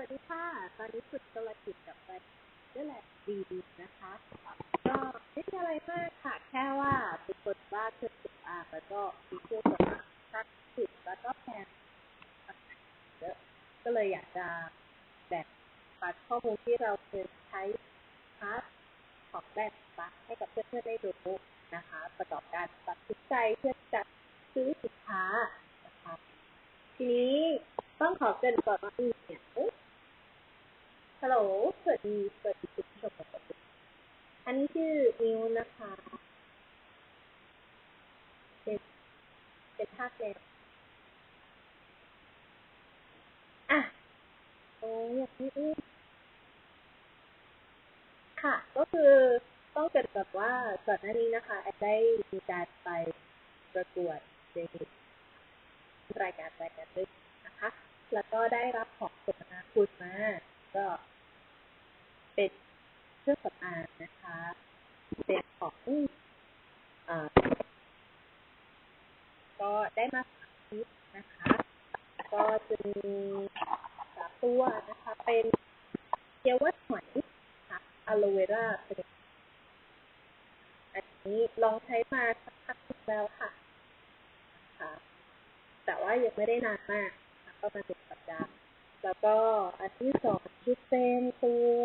วัสดีค่ะ ตอนนี้ฝึกธุรกิจกับไปนี่แหละดีดีนะคะ ก็ไม่มีอะไรมากค่ะ แค่ว่าเป็นคนบ้าเครื่องสำอาแล้วก็มีเครื่องสำอางชักผิดแล้วก็แพงเยอะก็เลยอยากจะแบ่งปันข้อมูลที่เราเคยใช้พาร์ทของแบ่งปันให้กับเพื่อนๆได้รู้นะคะ ประกอบการตัดสินใจเพื่อจะซื้อสินค้านะคะทีนี้ต้องขอเกินก่อนว่าเนี่ยเอ๊ะ ฮัลโหล สวัสดี สวัสดีคุณผู้ชมอันนี้ชื่อนิวนะคะ เป็นเป็นภาคแรกอะ โอ้ยนี้อีกค่ะ ก็คือต้องเกรินแบบว่าก่อนหน้านี้นะคะแอดได้มีการไปประกวดในรายการรายการหนึงนะคะ แล้วก็ได้รับของสมนาคุณมา ก็ เป็นเครื่องสำอางนะคะ เป็นของอ่าก็ได้มาสามชิ้นนะคะ ก็จะมีสามตัวนะคะ เป็นเจลวัดหอยค่ะอะโลเวราเป็นอันนี้ลองใช้มาสักพักแล้วค่ะ แต่ว่ายังไม่ได้นานมากนะคะประมาณหนึ่งสัปด แล้วก็อันที่สองจะเป็นตัว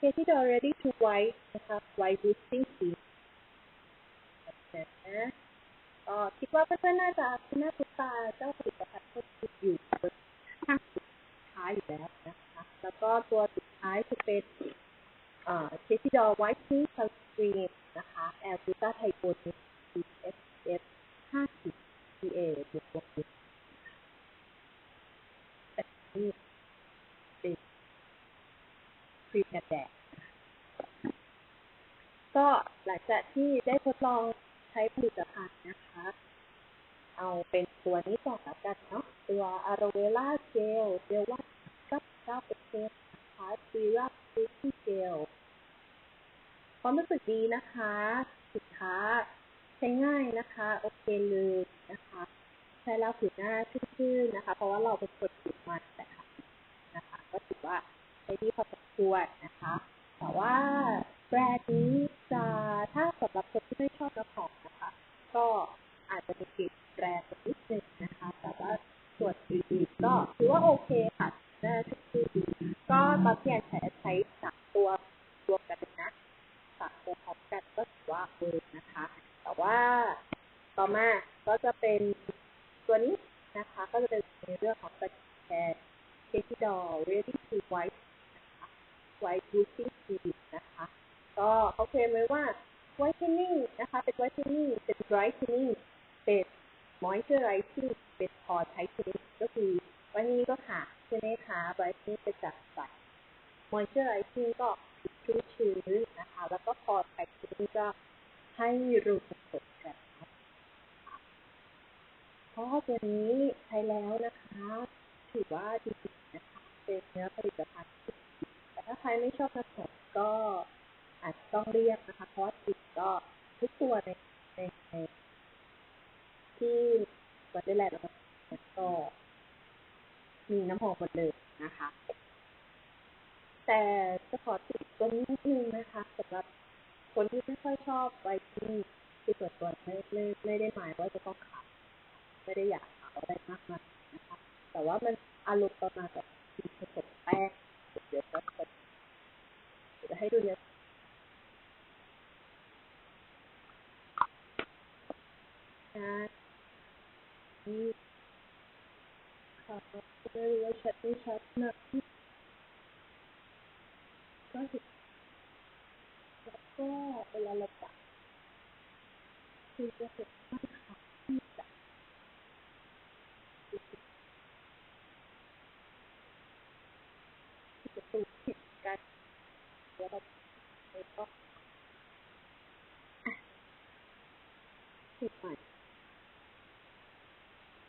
k a t i d o r Ready to White นะคะ White Boosting Cream นะก็คิดว่าเพื่อนๆน่าจะคุ้นหน้าคุ้นตาเจ้าผลิตภัณฑ์พวกนี้อยู่บนข้างสุดท้ายอยู่แล้วนะคะ แล้วก็ตัวสุดท้ายจะเป็นเอ่อ k a t i d o r Whitening Sunscreen นะคะ a l b u t a t h y p o n i c SPF 50 PA บวกบวก บวกอันนี้เป็นครีมกันแดดก็หลังจากที่ได้ทดลองใช้ผลิตภัณฑ์นะคะ เอาเป็นตัวนี้ก่อนแล้วกันเนาะตัว a r o v e l a Gel เจลวัด99%นะคะซีรั่มบูสตี้เจลความรู้สึกดีนะคะ สินค้าใช้ง่ายนะคะ โอเคเลยนะคะ ใช้แล้วผิวหน้าชื่นๆนะคะ เพราะว่าเราเป็นคนผิวมันแต่ค่ะนะคะ ก็ถือว่าใช้ดีพอสมควรนะคะ แต่ว่าแบรนด์นี้จะถ้าสำหรับคนที่ไม่ชอบน้ำหอมนะคะ ก็อาจจะมีกลิ่นแรงนิดนึงนะคะ แต่ว่าส่วนอื่นๆก็ถือว่าโอเคค่ะน่าชื่นก็ตอนที่แอนใช้ใช้สามตัวรวมกันนะสามตัวพร้อมกันก็ถือว่าเออนะคะ แต่ว่าต่อมาก็จะเป็น ตัวนี้นะคะ ก็จะเป็นในเรื่องของสแทนเคทีดอลเรดี้ทูไวท์นะคะไวท์บูสติ้งทีนะคะ ก็เขาเคลมไว้ว่าไวท์เทนนิ่งนะคะ เป็นไวท์เทนนิ่งเป็นไบรท์เทนนิ่งเป็นมอยเจอร์ไรซิ่งเป็นพอไทเที่ก็คือวันนี้ก็ค่ะใช่ไหมคะไบรท์เทนนิ่งเป็นจากใสมอยเจอร์ไรซิ่ก็ชุ่มชื้นนะคะ แล้วก็พอไทเที่ก็ให้รูปสด ว่าตัวนี้ใช้แล้วนะคะ ถือว่าดีนะคะเป็นเนื้อผลิตภัณฑ์ที่ดีแต่ถ้าใครไม่ชอบผสมก็อาจต้องเรียกนะคะ เพราะว่าติดก็ทุกตัวในในในที่วัดได้แลนด์แล้วก็มีน้ำหอมหมดเลยนะคะ แต่จะขอติดตัวนี้นิดนึงนะคะสำหรับคนที่ไม่ค่อยชอบไวที่ที่ส่วนตัวไม่ไม่ไม่ได้หมายว่าจะต้องขาว ไม่ได้อยากขาวอะไรมากมายนะคะ แต่ว่ามันอารมณ์ประมาณแบบมีผสมแป้งเดี๋ยวก็จะให้ดูเนี่ยนะนี่ค่ะไม่รู้ว่าชัดไม่ชัดนะก็เห็นแล้วก็เวลาเราตัดคือจะเห็นมากค่ะที่จะที่จะตูเห็นกันแล้วเราแล้วก็ ติดใหม่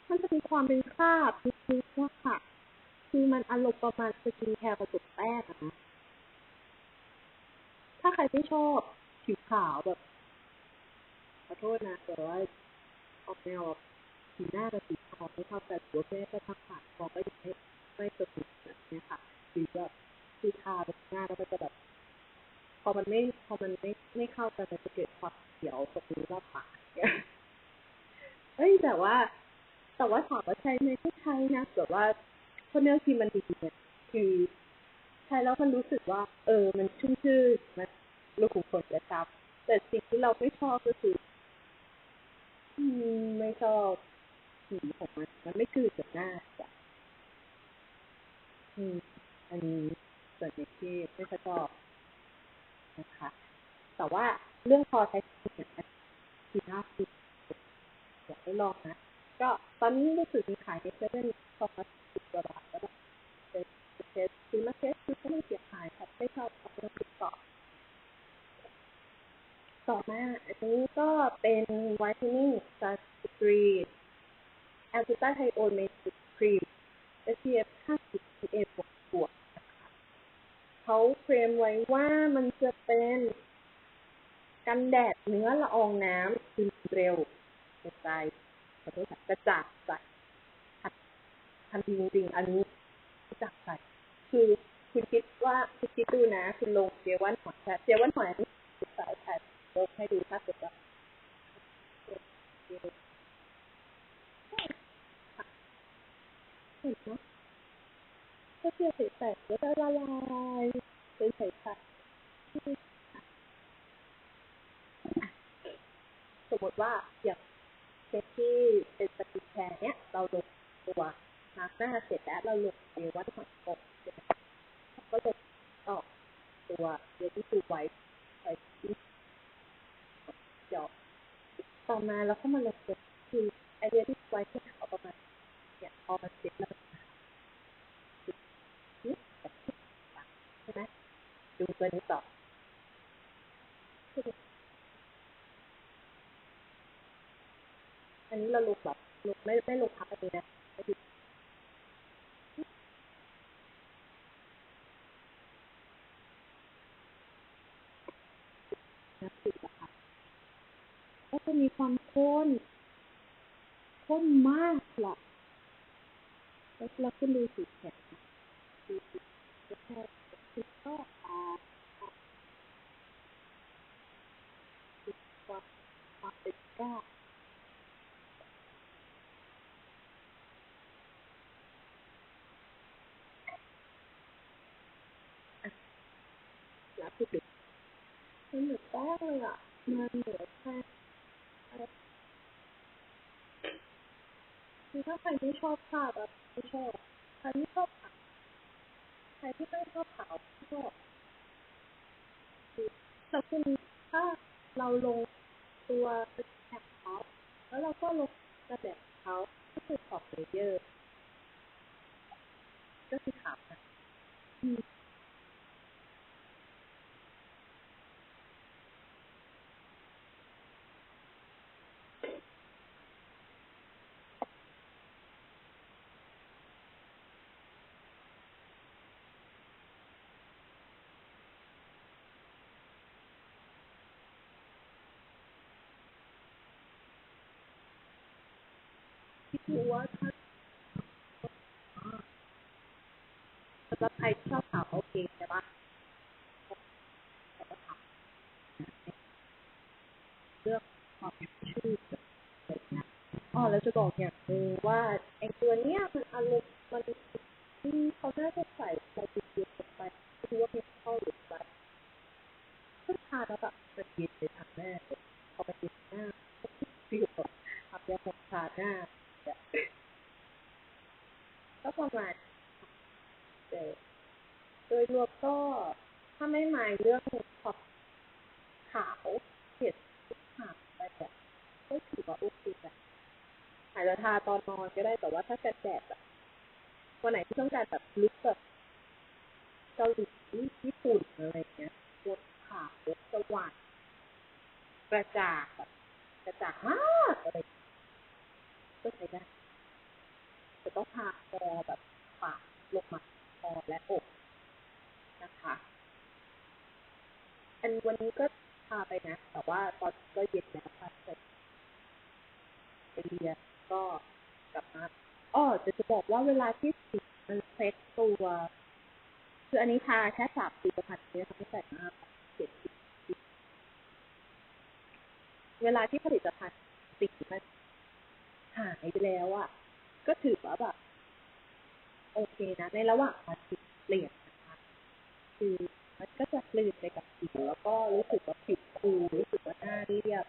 มันจะมีความเป็นคราบนิดๆว่าค่ะคือมันอารมณ์ประมาณสกินแคร์ผสมแป้งอะนะ ถ้าใครไม่ชอบผิวขาวแบบขอโทษนะแต่ว่าออกแนวแบบสีหน้ากับสีขาวไม่เท่ากันหัวแม่ก็ทักขาดพอก็ยังไม่ไม่สมบูรณ์ ช้ไหมก็ใช้นะแต่ว่าเพราะเนื้อครีมมันดีเนี่ยคือใช้แล้วมันรู้สึกว่า เออมันชุ่มชื่นมันรูขุมขนกระชับ แต่สิ่งที่เราไม่ชอบก็คืออืมไม่ชอบสีของมัน มันไม่คือกับหน้าจ้ะอืม อันนี้ส่วนหนึ่ที่ไม่ชอบนะคะ แต่ว่าเรื่องพอใช้เนี่ยคือหน้าคืออยากให้ลองนะ ก็ตอนนี้รู้สึกมีขายในเซเว่นสองร้อยสิบกว่าบาทก็ได้เป็นเทสซื้อมาเทสคือก็ไม่เสียหาย ไม่ชอบเอาไปติดต่อ ต่อมาอันนี้ก็เป็นไวท์เทนนิ่งซันสกรีนแอลติตาไทโอนเมจิกครีม SPF 50 PA บวกบวกเขาเคลมไว้ว่ามันจะเป็นกันแดดเนื้อละอองน้ำซึมเร็วกระจายขอโทษค่ะกระจ่างใสทันทีจริงอันนี้กระจ่างใสคือ คุณคิดว่าคุณคิดดูนะคุณลงเจวันหอยแเจวันหอยนี่สายแพทลงให้ดูถ้าเกิดว่าเห็นไหมก็เพียงใส่ๆก็จะละลายเป็นใสๆสมมติว่าอย่างเซตที่เป็นสกินแคร์เนี้ยเราลงตัวมาร์กหน้าเสร็จแล้วเราลงเอวัดหอยกบ ก็เลงต่อตัวเรดี้ทูไวท์ไวท์ที่หยอกต่อมาเราก็มาลงตัวคือไอเดี้ทูไวท์ที่เอาประมาณเนี่ยพอมาเสร็จแล้วใช่ไหมดูตัวนี้ต่ออันนี้เราลงแบบลงไม่ไม่ลงพักอันนี้นะไม่ดีนะสินะคะก็จะ มีความข้น ข้นมากละแล้วเราก็ดูสีแข็งดูสีแล้วก็อก็อ่าความความเป็นก้าแล้วคือดึกมันเหมือนแป้งเลยอะมันเหมือนแป้งคือ ถ้าใครไม่ชอบภาพแบบไม่ชอบใครไม่ชอบขาวใครที่ไม่ชอบขาวไม่ชอบแต่คุณถ้าเราลงตัวเป็นแถบเขาแล้วเราก็ลงกระแดดเขาก็คือขอบเลเยอร์ก็คือขาวนะ คิดดูว่าถ้าสำหรับใครที่ชอบขาวโอเคใช่ปะเลือกความชื่อแบบนี้อ๋อแล้วจะบอกอย่างหนึงว่าไอ้ตัวเนี้ยมันอารมณ์มันอืมเขาน่าจะใส่ใส่ติดเยอะไปไม่รู้ว่าเป็นข้อหรือเปล่าก็ทานแล้วแบบมันเย็นเลยทางแม่พอไปเย็นหน้าฟิลแบบทำยาหมองทาหน้า ก็ประมาณโดยรวมก็ถ้าไม่หมายเรื่องขอบขาวเห็ดขาวไปแบบก็ถือว่าโอเคอะอาจจะทาตอนนอนก็ได้แต่ว่าถ้าแดดอะวันไหนที่ต้องการแบบลุกแบบเกาหลีญี่ปุ่นอะไรเงี้ยตัวขาวสว่างกระจ่างแบบกระจ่างมากอะไรก็ใช้ได้ จะต้องทาคอแบบปากลงมาคอและอกนะคะ อันวันนี้ก็ทาไปนะ แต่ว่าตอนก็เย็นแล้วค่ะเสร็จไปเรียนก็กลับมาอ้อจะจะบอกว่าเวลาที่สีมันเซ็ตตัว คืออันนี้ทาแค่สามสี่ประพันธ์นี่ยไม่ใส่มากเจ็ดสิบเวลาที่ผลิตภัณฑ์สีมันหายไปแล้วอะ ก็ถือว่าแบบโอเคนะ ในระหว่างมาผิเปลี่ยนนะคะคือมันก็จะกลืนไปกับผิวแล้วก็รู้สึกว่าผิวฟูรู้สึกว่าหน้าเรียบ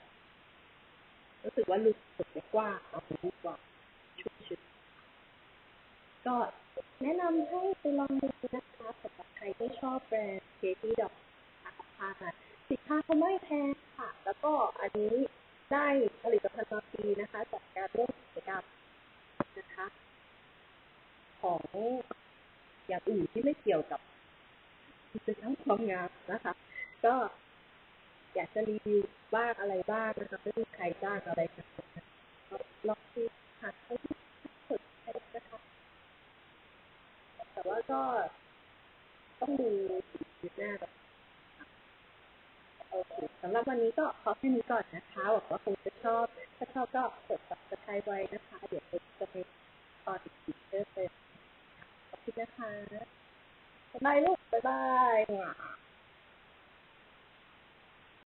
รู้สึกว่าลุคสุดกว้างเอาดีกว่าชุดชุดก็แนะนำให้ไปลองดูนะคะสำหรับใครที่ชอบแบรนด์เคที่ดอกอาคาค่ะสินค้าเขาไม่แพงค่ะ แล้วก็อันนี้ได้ผลิตภัณฑ์มาฟรีนะคะจากการร่วมกิจกรรม นะคะ ของอย่างอื่นที่ไม่เกี่ยวกับกิจกรรมความงามนะคะ ก็อยากจะรีวิวบ้างอะไรบ้างนะคะไม่มีใครจ้างอะไรกันก็ลองดูหาเขาที่สนใจนะคะแต่ว่าก็ต้องดูสีหน้าแบบ โอเคสำหรับวันนี้ก็ขอแค่นี้ก่อนนะคะหวังว่าคงจะชอบ ถ้าชอบก็กด subscribe ไว้นะคะ เดี๋ยวจะเป็นตอนอีกทีเพิ่มเติมขอบคุณนะคะบ๊ายบายลูกบ๊ายบาย